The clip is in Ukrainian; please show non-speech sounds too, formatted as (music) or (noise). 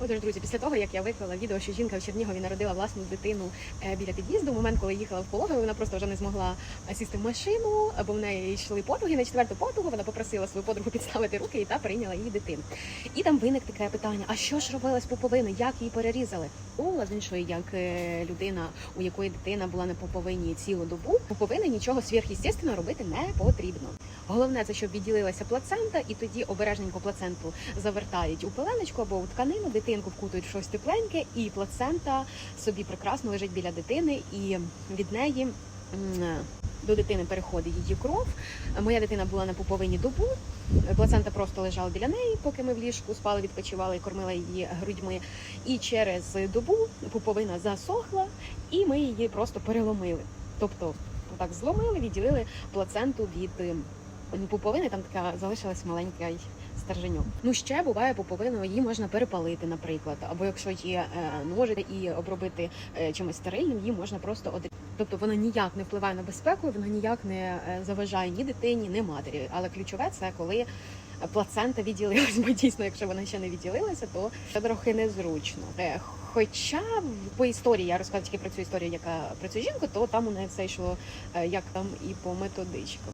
Отож, друзі, після того як я виклала відео, що жінка в Чернігові народила власну дитину е, біля під'їзду, в момент, коли їхала в пологову, вона просто вже не змогла е, сісти в машину, бо в неї йшли потуги. На четверту потугу вона попросила свою подругу (laughs) підставити руки і та прийняла її дитину. І там виник таке питання: а що ж робили з пуповини? Як її перерізали? Ола з іншої, як е, людина, у якої дитина була на пуповині цілу добу, пуповини нічого сверхъестественного робити не потрібно. Головне це, щоб відділилася плацента, і тоді обережненько плаценту завертають у пеленочку або у тканину, дитинку вкутують в щось тепленьке, і плацента собі прекрасно лежить біля дитини, і від неї. До дитини переходить її кров. Моя дитина була на пуповині добу. Плацента просто лежала біля неї, поки ми в ліжку спали, відпочивали і кормила її грудьми. І через добу пуповина засохла, і ми її просто переломили. Тобто, так зломили, відділили плаценту від пуповини. Там така залишилась маленька стерженьок. Ну ще буває пуповину, її можна перепалити, наприклад, або якщо є е, ножи і обробити е, чимось стерильним, її можна просто одрізати. Тобто вона ніяк не впливає на безпеку, вона ніяк не е, заважає ні дитині, ні матері. Але ключове це коли плацента відділилась, (laughs) бо дійсно, якщо вона ще не відділилася, то це трохи незручно. Хоча по історії я розказую тільки про цю історію, яка про цю жінку, то там у неї все йшло як там і по методичкам.